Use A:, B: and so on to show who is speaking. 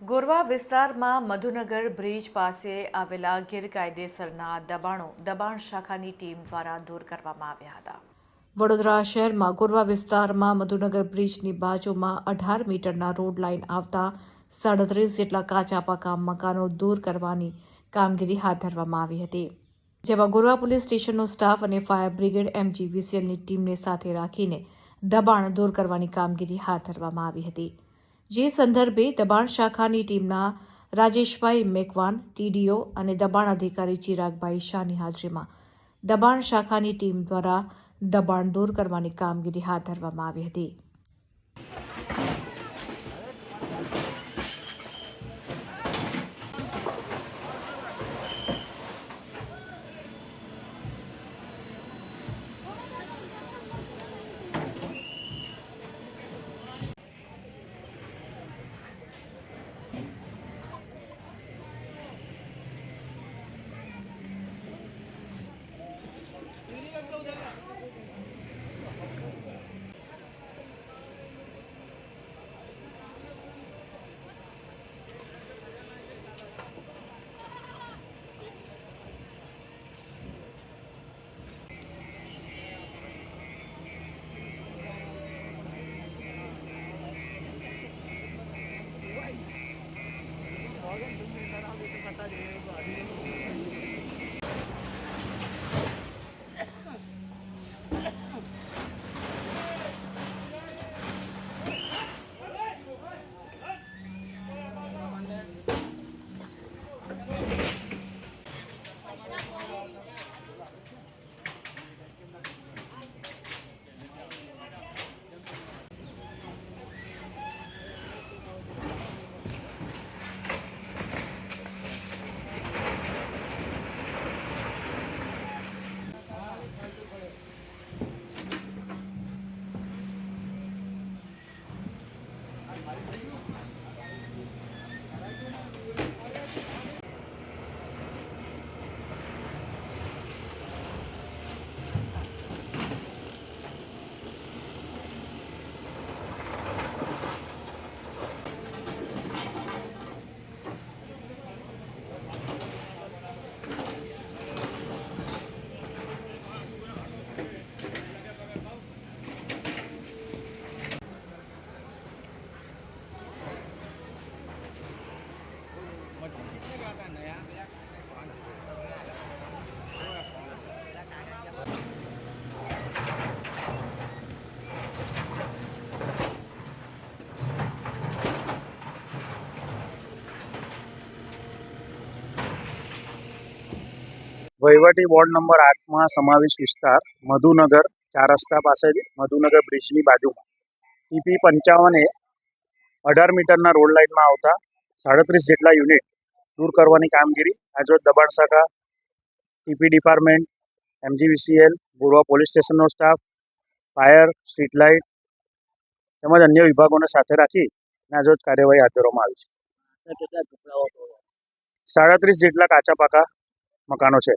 A: ગોરવા વિસ્તારમાં મધુનગર બ્રિજ પાસે આવેલા ગેરકાયદેસરના દબાણો, દબાણ શાખાની ટીમ દ્વારા દૂર કરવામાં આવ્યા હતા. વડોદરા શહેરમાં ગોરવા વિસ્તારમાં મધુનગર બ્રિજની બાજુમાં અઢાર મીટરના રોડ લાઇન આવતા સાડત્રીસ જેટલા કાચા પાકા મકાનો દૂર કરવાની કામગીરી હાથ ધરવામાં આવી હતી. જેમાં ગોરવા પોલીસ સ્ટેશનનો સ્ટાફ અને ફાયર બ્રિગેડ એમજીવીસીએલની ટીમને સાથે રાખીને દબાણ દૂર કરવાની કામગીરી હાથ ધરવામાં આવી હતી. જે સંદર્ભે દબાણ શાખાની ટીમના રાજેશભાઈ મેકવાન, ટીડીઓ અને દબાણ અધિકારી ચિરાગભાઈ શાહની હાજરીમાં દબાણ શાખાની ટીમ દ્વારા દબાણ દૂર કરવાની કામગીરી હાથ ધરવામાં આવી હતી.
B: 方であり વહીવટી વોર્ડ નંબર આઠમાં સમાવેશ વિસ્તાર મધુનગર ચાર રસ્તા પાસે મધુનગર બ્રિજની બાજુમાં. ટીપી પંચાવન એ અઢાર મીટરના રોડ લાઇનમાં આવતા સાડત્રીસ જેટલા યુનિટ દૂર કરવાની કામગીરી. આજરોજ દબાણ શાખા TP department MGVCL Gorwa police સ્ટેશનનો staff fire street light તેમજ અન્ય વિભાગોને સાથે રાખી આજરોજ કાર્યવાહી હાથ ધરવામાં આવી છે. સાડત્રીસ જેટલા કાચા પાકા મકાનો છે.